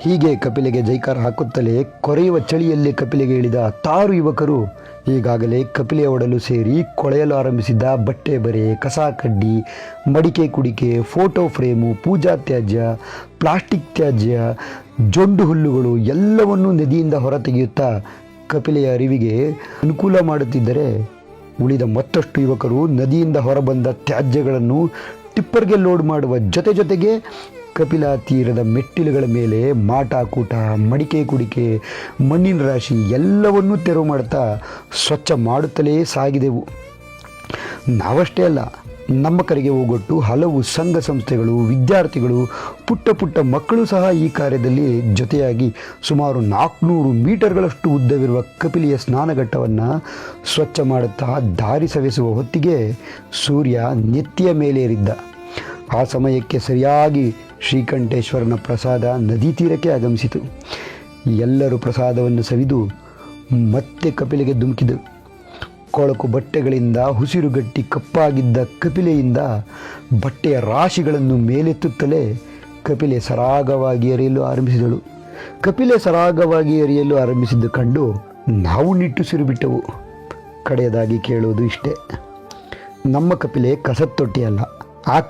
ಹೀಗೆ ಕಪಿಲೆಗೆ ಜೈಕಾರ ಹಾಕುತ್ತಲೇ ಕೊರೆಯುವ ಚಳಿಯಲ್ಲಿ ಕಪಿಲೆಗೆ ಇಳಿದ ತಾರು ಯುವಕರು ಈಗಾಗಲೇ ಕಪಿಲೆಯ ಒಡಲು ಸೇರಿ ಕೊಳೆಯಲು ಆರಂಭಿಸಿದ್ದ ಬಟ್ಟೆ ಬರೆ, ಕಸ ಕಡ್ಡಿ, ಮಡಿಕೆ ಕುಡಿಕೆ, ಫೋಟೋ ಫ್ರೇಮು, ಪೂಜಾ ತ್ಯಾಜ್ಯ, ಪ್ಲಾಸ್ಟಿಕ್ ತ್ಯಾಜ್ಯ, ಜೊಂಡು ಹುಲ್ಲುಗಳು ಎಲ್ಲವನ್ನೂ ನದಿಯಿಂದ ಹೊರತೆಗೆಯುತ್ತಾ ಕಪಿಲೆಯ ಅರಿವಿಗೆ ಅನುಕೂಲ ಮಾಡುತ್ತಿದ್ದರೆ ಉಳಿದ ಮತ್ತಷ್ಟು ಯುವಕರು ನದಿಯಿಂದ ಹೊರಬಂದ ತ್ಯಾಜ್ಯಗಳನ್ನು ಟಿಪ್ಪರ್ಗೆ ಲೋಡ್ ಮಾಡುವ ಜೊತೆ ಜೊತೆಗೆ ಕಪಿಲಾ ತೀರದ ಮೆಟ್ಟಿಲುಗಳ ಮೇಲೆ ಮಾಟ, ಕೂಟ, ಮಡಿಕೆ, ಕುಡಿಕೆ, ಮಣ್ಣಿನ ರಾಶಿ ಎಲ್ಲವನ್ನೂ ತೆರವು ಮಾಡುತ್ತಾ ಸ್ವಚ್ಛ ಮಾಡುತ್ತಲೇ ಸಾಗಿದೆವು. ನಾವಷ್ಟೇ ಅಲ್ಲ, ನಮ್ಮ ಕರೆಗೆ ಹೋಗೊಟ್ಟು ಹಲವು ಸಂಘ ಸಂಸ್ಥೆಗಳು, ವಿದ್ಯಾರ್ಥಿಗಳು, ಪುಟ್ಟ ಪುಟ್ಟ ಮಕ್ಕಳು ಸಹ ಈ ಕಾರ್ಯದಲ್ಲಿ ಜೊತೆಯಾಗಿ ಸುಮಾರು ನಾಲ್ಕುನೂರು ಮೀಟರ್ಗಳಷ್ಟು ಉದ್ದವಿರುವ ಕಪಿಲಿಯ ಸ್ನಾನಘಟ್ಟವನ್ನು ಸ್ವಚ್ಛ ಮಾಡುತ್ತಾ ದಾರಿ ಸವೆಸುವ ಹೊತ್ತಿಗೆ ಸೂರ್ಯ ನೆತ್ತಿಯ ಮೇಲೇರಿದ್ದ ಆ ಸಮಯಕ್ಕೆ ಸರಿಯಾಗಿ ಶ್ರೀಕಂಠೇಶ್ವರನ ಪ್ರಸಾದ ನದಿ ತೀರಕ್ಕೆ ಆಗಮಿಸಿತು. ಎಲ್ಲರೂ ಪ್ರಸಾದವನ್ನು ಸವಿದು ಮತ್ತೆ ಕಪಿಲೆಗೆ ಧುಮುಕಿದರು. ಕೊಳಕು ಬಟ್ಟೆಗಳಿಂದ ಉಸಿರುಗಟ್ಟಿ ಕಪ್ಪಾಗಿದ್ದ ಕಪಿಲೆಯಿಂದ ಬಟ್ಟೆಯ ರಾಶಿಗಳನ್ನು ಮೇಲೆತ್ತುತ್ತಲೇ ಕಪಿಲೆ ಸರಾಗವಾಗಿ ಎರೆಯಲು ಆರಂಭಿಸಿದಳು. ಕಪಿಲೆ ಸರಾಗವಾಗಿ ಎರೆಯಲು ಆರಂಭಿಸಿದ್ದು ಕಂಡು ನಾವು ನಿಟ್ಟುಸಿರು ಬಿಟ್ಟೆವು ಕಡೆಯದಾಗಿ ಕೇಳುವುದು ಇಷ್ಟೇ. ನಮ್ಮ ಕಪಿಲೆ ಕಸದ ತೊಟ್ಟಿ ಅಲ್ಲ